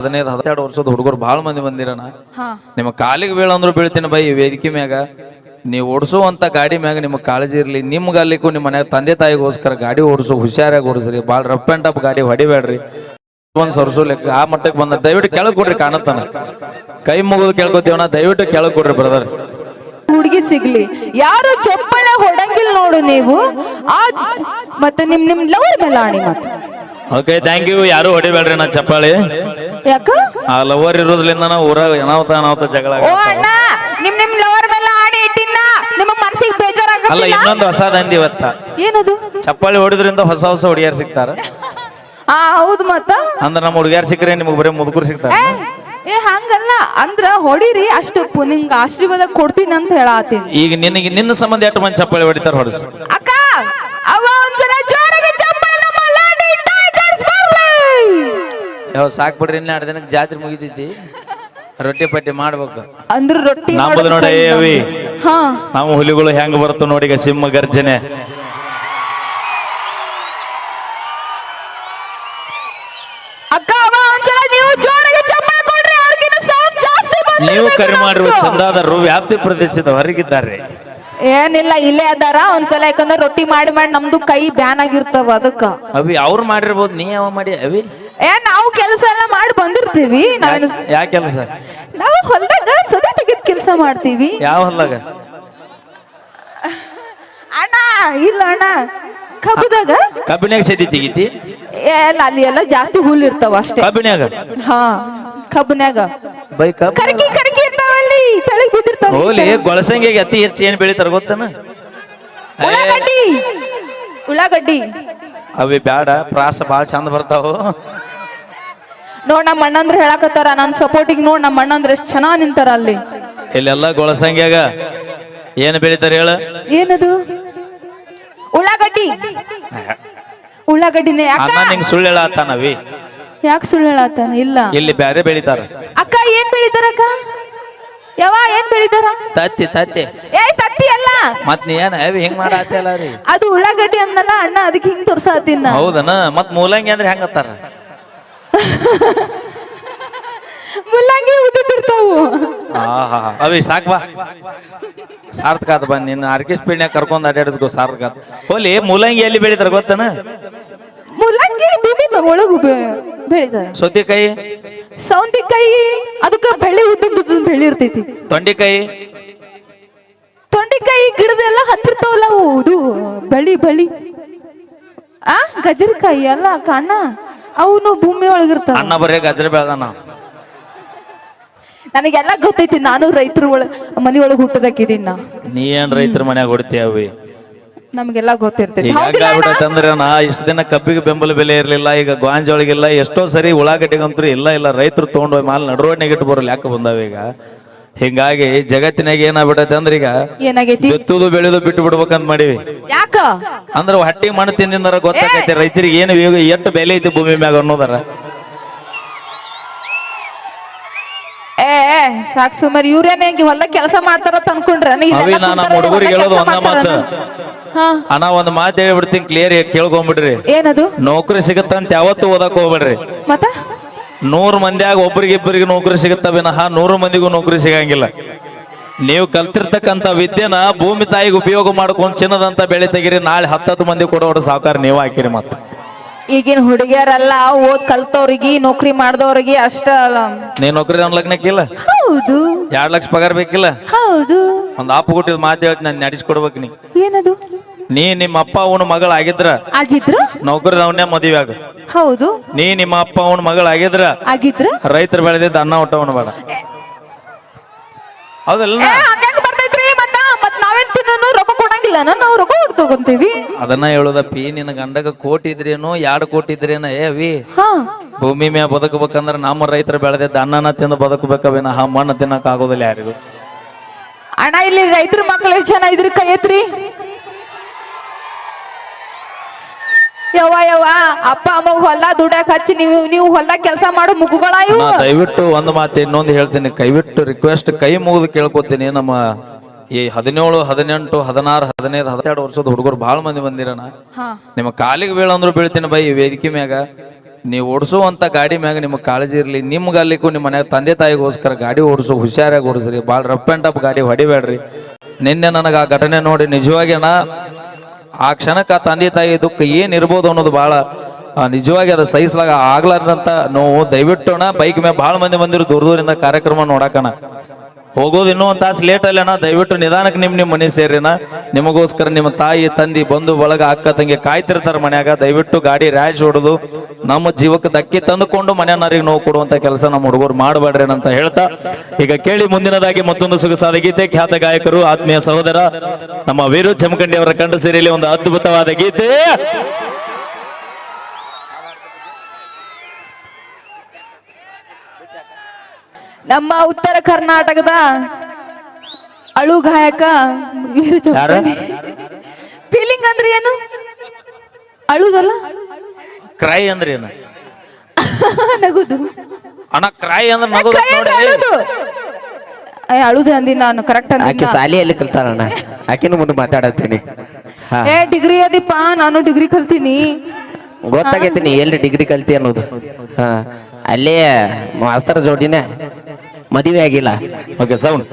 ಹದಿನೈದು ಹದಿನೆರಡು ವರ್ಷದ ಹುಡುಗರು ಬಹಳ ಮಂದಿ ಬಂದಿರಣ ನಿಮ್ಮ ಕಾಲಿಗೆ ಬೀಳಂದ್ರು ಬೀಳ್ತೀನಿ ಬೈ ವೇದಿಕೆ ಮ್ಯಾಗ. ನೀವು ಓಡಿಸುವಂತ ಗಾಡಿ ಮ್ಯಾಗ ನಿಮ್ಗೆ ಕಾಳಜಿ ಇರಲಿ. ನಿಮ್ಗೆ ಅಲ್ಲಿಗೂ ನಿಮ್ಮ ಮನ್ಯಾಗ ತಂದೆ ತಾಯಿಗೋಸ್ಕರ ಗಾಡಿ ಓಡಿಸು ಹುಷಾರಾಗಿ ಓಡಿಸ್ರಿ. ಭಾಳ ರಫ್ ಅಂಡ್ ಟಫ್ ಗಾಡಿ ಹೊಡಿಬೇಡ್ರಿ. ಒಂದು ಸರ್ಸು ಲೆಕ್ಕ. ಆ ಮಟ್ಟಕ್ಕೆ ಬಂದ ದಯವಿಟ್ಟು ಕೆಳಗೆ ಕೊಡ್ರಿ ಕಾಣತ್ತಾನ. ಕೈ ಮುಗಿದು ಕೇಳ್ಕೊತೀವಣ ದಯವಿಟ್ಟು ಕೆಳಗೆ ಕೊಡ್ರಿ ಬ್ರದರ್ ಹುಡುಗಿ ಸಿಗ್ಲಿ. ಯಾರು ಚಪ್ಪಳೆ ಹೊಡಂಗಿಲ್ಲ ನೋಡು ನೀವು. ಆ ಮತ್ತೆ ನಿಮ್ ನಿಮ್ ಲವರ್ ಮೇಲೆ ಆಣಿ ಮತ್ತೆ ಓಕೆ ಥ್ಯಾಂಕ್ ಯು ಯಾರು ಹೊಡಿಬೇಡ್ರಿ ನಾ ಚಪ್ಪಾಳಿ. ಯಾಕ? ಆ ಲವರ್ ಇರೋದ್ರಿಂದ ನಾವು ಊರಾಗ ಏನಾವತ್ತ ಅನಾವತ ಜಗಳ ಓ ಅಣ್ಣ ನಿಮ್ ನಿಮ್ ಲವರ್ ಮೇಲೆ ಆಣಿ ಇಟ್ಟಿನ ನಿಮ್ಮ ಮನ್ಸಿಗೆ ಅಲ್ಲ ಬೇಜಾರಾಗಲ್ಲ ಇನ್ನೊಂದು ಹೊಸ ದಂದಿ ಇವತ್ತ. ಏನದು? ಚಪ್ಪಾಳಿ ಹೊಡಿದ್ರಿಂದ ಹೊಸ ಹೊಸ ಹುಡುಗಿಯರ್ ಸಿಗ್ತಾರ. ಆ ಹೌದು ಮತ್ತ? ಅಂದ್ರೆ ನಮ್ಮ ಹುಡುಗಿಯರ್ ಸಿಕ್ಕರೆ ನಿಮಗೆ ಬರೀ ಮುದುಕರು ಸಿಗ್ತಾರ. ಏ, ಏ ಹಂಗಲ್ಲ. ಅಂದ್ರ ಹೊಡಿರಿ ಅಷ್ಟು ಪು- ನಿಮ್ಗೆ ಆಶೀರ್ವಾದ ಕೊಡ್ತೀನಿ ಅಂತ ಹೇಳಾತೀನಿ. ಈಗ ನಿನಗೆ ನಿನ್ನ ಸಂಬಂಧ ಎಷ್ಟು ಮಂದಿ ಚಪ್ಪಾಳಿ ಹೊಡಿತಾರ ಹೊಡಿಸು. ಅಕ್ಕ ಅವ ಒಂದ್ಸಲ ಜೋರಾಗಿ ಚಪ್ಪಾಳೆ ನಮ್ಮ ಲಾಡಿ ಟೈಗರ್ಸ್ ಬರ್ಲಿ ಯಾವ ಸಾಕ್ ಬಿಡ್ರಿ ಇನ್ನ ಎರಡು ದಿನಕ್ಕೆ ಜಾತ್ರೆ ಮುಗಿದಿದ್ದಿ? ರೊಟ್ಟಿ ಪಟ್ಟಿ ಮಾಡ್ಬೇಕು. ಅಂದ್ರೆ ರೊಟ್ಟಿ ನಮ್ಮದು ಮಾಡೋದ್ ನೋಡಿ ಕೈ ಅವಿ. ಹಾ. ನಾವು ಹುಲಿಗಳು ಹೆಂಗ್ ಬರುತ್ತೆ ನೋಡಿ ಈಗ ಸಿಂಹ ಗರ್ಜನೆ. ಅಕ್ಕ ಅವ ಒಂದ್ಸಲ ನೀವು ಜೋರಾಗಿ ಚಪ್ಪಾಳೆ ಕೊಡ್ರಿ ಅವ್ರಿಗಿನ್ನ ಸೌಂಡ್ ಜಾಸ್ತಿ ಬಂದಿರ್ಬೇಕು ನೀವು ಕರೆ ಮಾಡಿರುವ. ಚಂದಾದರು ವ್ಯಾಪ್ತಿ ಪ್ರದೇಶದ ಹೊರಗಿದ್ದಾರೆ. ಏನಿಲ್ಲ ಇಲ್ಲೇ ಅದಾರ. ಒಂದ್ಸಲ ಯಾಕಂದ್ರೆ ರೊಟ್ಟಿ ಮಾಡಿ ಮಾಡಿ ನಮ್ದು ಕೈ ಬ್ಯಾನ್ ಆಗಿರ್ತಾವ ಅದಕ್ಕ. ಅವಿ ಅವ್ರು ಮಾಡಿರ್ಬೋದು ನೀ ಯಾವ ಮಾಡಿ ಅವಿ? ಏ ನಾವು ಕೆಲಸ ಎಲ್ಲ ಮಾಡಿ ಬಂದಿರ್ತೀವಿ. ನಾವೇನು ಯಾ ಕೆಲಸ? ನಾವು ಹೊಲದಾಗ ಸದಿ ತೆಗೆದ್ ಕೆಲಸ ಮಾಡ್ತೀವಿ. ಯಾವ ಹೊಲದಾಗ? ಅಣ್ಣ ಇಲ್ಲ ಅಣ್ಣ. ಕಬ್ಬದಾಗ ಕಬ್ಬಿನ್ಯಾಗ ಸದಿ ತೆಗಿತಿ? ಎಲ್ಲ ಅಲ್ಲಿ ಎಲ್ಲ ಜಾಸ್ತಿ ಹುಲ್ ಇರ್ತಾವ ಅಷ್ಟೇ. ಕಬ್ಬಿನ್ಯಾಗ ಹಾ ಕಬ್ಬನ್ಯಾಗ ಬೈ ಕಬ್ಬ ಹೋಲಿ ಗೊಳಸಂಗಿಗೆ ಅತಿ ಹೆಚ್ಚು ಏನ್ ಬೆಳಿತಾರ ಗೊತ್ತನ? ಉಳ್ಳಾಗಡ್ಡಿ. ಉಳ್ಳಾಗಡ್ಡಿ. ಅವಿ ಬ್ಯಾಡ ಪ್ರಾಸ ಭಾಳ ಚಂದ ಬರ್ತಾವು. ನೋಡ್ ನಮ್ಮ ಅಣ್ಣಂದ್ರ ಹೇಳಕತ್ತಾರ ನನ್ ಸಪೋರ್ಟಿಗೆ ನೋಡ್ ನಮ್ಮ ಅಣ್ಣಂದ್ರ ಎಷ್ಟ್ ಚೆನ್ನಾಗ್ ನಿಂತಾರ ಅಲ್ಲಿ. ಇಲ್ಲೆಲ್ಲ ಗೊಳಸಂಗ್ಯಾಗ. ಏನ್ ಬೆಳಿತಾರ ಹೇಳ? ಏನದು? ಉಳ್ಳಾಗಡ್ಡಿ. ಉಳ್ಳಾಗಡ್ಡಿನೇ ಅಕ್ಕ. ನಿಂಗ್ ಸುಳ್ಳು ಹೇಳತ್ತಾನವಿ ಯಾಕೆ ಸುಳ್ಳು ಹೇಳತ್ತಾನ? ಇಲ್ಲ. ಇಲ್ಲಿ ಬ್ಯಾರೆ ಬೆಳಿತಾರ. ಅಕ್ಕ ಏನ್ ಬೆಳಿತಾರ ಅಕ್ಕ ಯಾವ ಏನ್ ಬೆಳಿತಾರ? ತತ್ತಿ ತತ್ತಿ. ಏ ತತ್ತಿ ಅಲ್ಲ. ಮತ್ ನೀ ಏನ ಅವಿ ಹಿಂಗ್ ಮಾಡತ್ತಲ್ಲ ರೀ? ಅದು ಉಳ್ಳಾಗಡ್ಡಿ ಅಂದಲ್ಲ ಅಣ್ಣ ಅದಕ್ಕೆ ಹಿಂಗ್ ತೋರ್ಸಾತಿನ ಹೌದನ? ಮತ್ ಮೂಲಂಗಿ ಅಂದ್ರೆ ಹೆಂಗತ್ತಾರ ಮುಲ್ಲಂಗಿ ಉದ್ದಿರ್ತಾವು ಆಹಾ. ಅವಿ ಸಾಕ್ ಬಾ. ಸಾರ್ಥಕ ಆತ ಬಾ. ನಿನ್ನ ಆರ್ಕೆಸ್ಟ್ ಪೀಡ್ನ್ಯಾಗ ಕರ್ಕೊಂಡ್ ಅಡ್ಯಾಡದ್ಕೋ ಸಾರ್ಥಕ ಆತ ಹೋಲಿ ಮೂಲಂಗಿ ಎಲ್ಲಿ ಬೆಳಿತಾರ ಗೊತ್ತನ? ಮೂಲಂಗಿ ಭೂಮಿ ಒಳಗು ಬೆಳಿತಾರ. ಸೌತೆಕಾಯಿ? ಸೌಂತಿಕಾಯಿ ಅದಕ್ಕೆ ಇರ್ತೈತಿ. ತೊಂಡಿಕಾಯಿ. ತೊಂಡೆಕಾಯಿ ಗಿಡದೆಲ್ಲ ಹತ್ತಿರ್ತಾವಲ್ಲ ಇದು ಬಳಿ ಬಳಿ ಆ ಗಜರಿಕಾಯಿ ಅಲ್ಲ ಕಣ್ಣ ಅವನು ಭೂಮಿ ಒಳಗಿರ್ತಾವ. ಅಣ್ಣ ಬರೀ ಗಜರ ಬೆಳ್ದಾನ. ನನಗೆಲ್ಲ ಗೊತ್ತೈತಿ ನಾನು ರೈತರ ಒಳ ಮನಿ ಒಳಗೆ ಹುಟ್ಟದಕ್ಕಿದೀನಿ ನಾ. ನೀ ಏನ್ ರೈತರ ಮನ್ಯಾಗ ಹೊಡಿತೀಯ ಅವಿ? ನಮಗೆಲ್ಲ ಗೊತ್ತಿರ್ತೈತಿ. ಹೌದಿಲ್ಲ ಅಣ್ಣ? ನಾ ಇಷ್ಟು ದಿನ ಕಬ್ಬಿಗೆ ಬೆಂಬಲ ಬೆಲೆ ಇರಲಿಲ್ಲ ಈಗ ಗಾಂಜೊಳಗಿಲ್ಲ ಎಷ್ಟೋ ಸರಿ ಉಳ್ಳಾಗಡ್ಡಿಗಂತೂ ಇಲ್ಲ ಇಲ್ಲ ರೈತರು ತೊಗೊಂಡು ಮಾಲ್ ನಡುವಣ್ಣಿಗೆ ಇಟ್ಟು ಬರಲ್ಲ ಯಾಕೆ ಬಂದಾವ ಈಗ. ಹಿಂಗಾಗಿ ಜಗತ್ತಿನಾಗ ಏನಾಗ್ಬಿಟ್ಟೈತೆ ಅಂದ್ರೆ ಈಗ ಏನಾಗೈತಿ? ಬಿತ್ತುದು ಬೆಳೆದು ಬಿಟ್ಟು ಬಿಡ್ಬೇಕಂತ ಮಾಡಿವಿ. ಯಾಕ? ಅಂದ್ರೆ ಹಟ್ಟಿ ಮಣ್ಣು ತಿಂದಿಂದರ ಗೊತ್ತಾಗೈತೆ ರೈತರಿಗೆ ಏನು ಎಷ್ಟು ಬೆಲೆ ಐತಿ ಭೂಮಿ ಮ್ಯಾಗ ಅನ್ನೋದಾರ. ಏ ಏ, ಸಾಕ್ ಸುಮಾರು ಇವ್ರೇನೇ ಹೊಲ ಕೆಲಸ ಮಾಡ್ತಾರ ಅನ್ಕೊಂಡ್ರ ಅವಿ ನಾ ನಮ್ಮ ಹುಡುಗರಿಗೆ ಹೇಳೋದು ಒಂದ ಮಾತು. ಅಣ್ಣ ಒಂದ್ ಮಾತು ಹೇಳ್ಬಿಡ್ತೀನಿ ಕ್ಲಿಯರ್ ಕೇಳ್ಕೊಂಬಿಡ್ರಿ. ಏನದು? ನೌಕರಿ ಸಿಗತ್ತಂತ ಯಾವತ್ತು ಓದಕ್ ಹೋಗ್ಬೇಡ್ರಿ. ಮತ್ತ? ನೂರು ಮಂದಿಯಾಗ ಒಬ್ರಿಗೆ ಇಬ್ಬರಿಗೆ ನೌಕರಿ ಸಿಗುತ್ತ ವಿನಃ ನೂರು ಮಂದಿಗೂ ನೌಕರಿ ಸಿಗಂಗಿಲ್ಲ. ನೀವು ಕಲ್ತಿರ್ತಕ್ಕಂಥ ವಿದ್ಯೆನ ಭೂಮಿ ತಾಯಿಗೆ ಉಪಯೋಗ ಮಾಡ್ಕೊಂಡು ಚಿನ್ನದಂತ ಬೆಳೆ ತೆಗಿರಿ ನಾಳೆ ಹತ್ತತ್ತು ಮಂದಿ ಕೊಡೋರು ಸಾವುಕಾರ ನೀವು ಹಾಕಿರಿ ಮತ್ತೆ. ಈಗಿನ ಹುಡುಗಿಯರಲ್ಲ ಓದ್ ಕಲ್ತವ್ರಿಗೆ ನೌಕರಿ ಮಾಡ್ದವ್ರಿಗೆ ಅಷ್ಟ ಅಲ್ಲ. ನೀನ್ ನೌಕರಿ ಒಂದ್ ಲಗ್ನಕ್ಕಿಲ್ಲ ಹೌದು. ಎರಡ್ ಲಕ್ಷ ಪಗಾರ ಬೇಕಿಲ್ಲ? ಹೌದು. ಒಂದ್ ಆಪು ಕೊಟ್ಟಿದ್ ಮಾತು ಹೇಳ್ತೀನಿ ನಾನು ನಡೆಸ್ಕೊಡ್ಬೇಕು ನೀ ಏನದು? ನೀ ನಿಮ್ಮ ಅಪ್ಪ ಅವನ ಮಗಳಾಗಿದ್ರ ಆಗಿದ್ರ? ನೌಕರಿ ಅವನೇ ಮದುವೆ ಆಗ. ಹೌದು. ನೀ ನಿಮ್ಮ ಅಪ್ಪ ಅವನ ಮಗಳಾಗಿದ್ರ ಆಗಿದ್ರ? ರೈತರು ಬೆಳೆದಿದ್ದ ಅನ್ನ ಊಟ ಬೇಡ. ಹೌದಲ್ಲ ಏ, ಹಂಗ್ಯಾಕ್ ಬರ್ತೈತ್ರಿ? ಮತ್ತ ಮತ್ ನಾವೇನ್ ತಿನ್ನೋನು? ರೊಕ್ಕ ಕೊಡಂಗಿಲ್ಲ. ನಾವು ರೊಕ್ಕ ಕೊಟ್ಟು ತಗೊಂತೀವಿ. ಅದನ್ನ ಹೇಳುದಪ್ಪಿ ನಿನ್ನ ಗಂಡಗ ಕೋಟಿ ಇದ್ರೇನು ಎರಡು ಕೋಟಿ ಇದ್ರೇನ? ಏ ವಿ ಹಾ. ಭೂಮಿ ಮ್ಯಾ ಬದುಕಬೇಕಂದ್ರ ನಮ್ಮ ರೈತರು ಬೆಳೆದಿದ್ದ ಅನ್ನನ ತಿಂದು ಬದುಕಬೇಕವೇನ ಆ ಮಣ್ಣು ತಿನ್ನಕ್ ಆಗೋದಿಲ್ಲ ಯಾರಿಗೂ. ಅಣ್ಣ ಇಲ್ಲಿ ರೈತರ ಮಕ್ಕಳು ಎಷ್ಟು ಜನ ಇದ್ರಿ? ಕೈ ಎತ್ರಿ ಯವ್ವ ಯವ್ವ ಅಪ್ಪ ಅಮ್ಮ ಹೊಲ ದುಡ್ಯಾಕ್ ಹಚ್ಚಿ ನೀವು ನೀವು ಹೊಲ್ದಾಗ ಕೆಲಸ ಮಾಡೋ ಮುಗುಗಳ ಇವು. ನಾ ದಯವಿಟ್ಟು ಒಂದು ಮಾತು ಇನ್ನೊಂದು ಹೇಳ್ತೀನಿ. ಕೈವಿಟ್ಟು ರಿಕ್ವೆಸ್ಟ್ ಕೈ ಮುಗಿದು ಕೇಳ್ಕೊತೀನಿ. ನಮ್ಮ ಈ ಹದಿನೇಳು ಹದಿನೆಂಟು ಹದಿನಾರು ಹದಿನೈದು ಹದಿನೆರಡು ವರ್ಷದ ಹುಡುಗರು ಭಾಳ ಮಂದಿ ಬಂದಿರಣ ಹಾ. ನಿಮ್ಮ ಕಾಲಿಗೆ ಬೀಳಂದ್ರು ಬೀಳ್ತೀನಿ ಬೈ ಈ ವೇದಿಕೆ ಮ್ಯಾಗ. ನೀವು ಓಡಿಸುವಂತ ಗಾಡಿ ಮ್ಯಾಗ ನಿಮಗೆ ಕಾಳಜಿ ಇರಲಿ. ನಿಮ್ಗೆ ಅಲ್ಲಿಗೂ ನಿಮ್ಮ ಮನ್ಯಾಗ ತಂದೆ ತಾಯಿಗೋಸ್ಕರ ಗಾಡಿ ಓಡಿಸು ಹುಷಾರಾಗಿ ಓಡಿಸ್ರಿ. ಭಾಳ ರಫ್ ಆ್ಯಂಡ್ ಟಫ್ ಗಾಡಿ ಹೊಡಿಬೇಡ್ರಿ. ನಿನ್ನೆ ನನಗೆ ಆ ಘಟನೆ ನೋಡಿ ನಿಜವಾಗಿ ನಾ ಆ ಕ್ಷಣಕ್ಕೆ ಆ ತಂದೆ ತಾಯಿ ದುಃಖ ಏನು ಇರ್ಬೋದು ಅನ್ನೋದು ಭಾಳ ನಿಜವಾಗಿ ಅದು ಸಹಿಸಲಾಗ ಆಗ್ಲಾರ್ದಂತ ನೋವು. ದಯವಿಟ್ಟು ಬೈಕ್ ಮೇಲೆ ಭಾಳ ಮಂದಿ ಬಂದಿರು ದೂರ ದೂರಿಂದ ಕಾರ್ಯಕ್ರಮ ನೋಡಕಣ. ಹೋಗೋದು ಇನ್ನೂ ಒಂದು ತಾಸು ಲೇಟ್ ಅಲ್ಲೇನಾ? ದಯವಿಟ್ಟು ನಿಧಾನಕ್ಕೆ ನಿಮ್ಮ ನಿಮ್ಮ ಮನೆ ಸೇರಿನ ನಿಮಗೋಸ್ಕರ ನಿಮ್ಮ ತಾಯಿ, ತಂದಿ, ಬಂಧು, ಬಳಗ, ಅಕ್ಕ, ತಂಗಿ ಕಾಯ್ತಿರ್ತಾರ ಮನ್ಯಾಗ. ದಯವಿಟ್ಟು ಗಾಡಿ ರ್ಯಾಶ್ ಹೊಡೆದು ನಮ್ಮ ಜೀವಕ್ಕೆ ಧಕ್ಕೆ ತಂದುಕೊಂಡು ಮನೆಯನ್ನರಿಗೆ ನೋವು ಕೊಡುವಂತ ಕೆಲಸ ನಮ್ಮ ಹುಡುಗರು ಮಾಡಬೇಡ್ರಿ ಅಂತ ಹೇಳ್ತಾ, ಈಗ ಕೇಳಿ ಮುಂದಿನದಾಗಿ ಮತ್ತೊಂದು ಸೊಗಸಾದ ಗೀತೆ. ಖ್ಯಾತ ಗಾಯಕರು, ಆತ್ಮೀಯ ಸಹೋದರ, ನಮ್ಮ ವೀರು ಚಮಕಂಡಿ ಅವರ ಕಂಡು ಸೇರಿಯಲ್ಲಿ ಒಂದು ಅದ್ಭುತವಾದ ಗೀತೆ. ನಮ್ಮ ಉತ್ತರ ಕರ್ನಾಟಕದ ಅಳು ಗಾಯಕ? ಫೀಲಿಂಗ್ ಅಂದ್ರೆ ಏನು? ಅಳುದಲ್ಲ? ಕ್ರೈ ಅಂದ್ರೆ ಏನು? ನಗುದು. ಅಣ್ಣ ಕ್ರೈ ಅಂದ್ರೆ ನಗುದು ಅಳುದು. ಅಳುದು ಅಂದಿ ನಾನು ಕರೆಕ್ಟ್ ಆಕೆ ಶಾಲೆಯಲ್ಲಿ ಕಲ್ತಾರಣ್ಣ ಆಕಿನ ಮುಂದೆ ಮಾತಾಡತ್ತೀನಿ. ಏ ಡಿಗ್ರಿ ಅದಿಪ್ಪ ನಾನು ಡಿಗ್ರಿ ಕಲ್ತೀನಿ. ಗೊತ್ತಾಗೈತಿ ನೀ ಎಲ್ಲಿ ಡಿಗ್ರಿ ಕಲ್ತಿ ಅನ್ನೋದು. ಹಾ. ಅಲ್ಲೇ ಮಾಸ್ತರ ಜೋಡಿನೇ. ಮದುವೆ ಆಗಿಲ್ಲ. Okay sound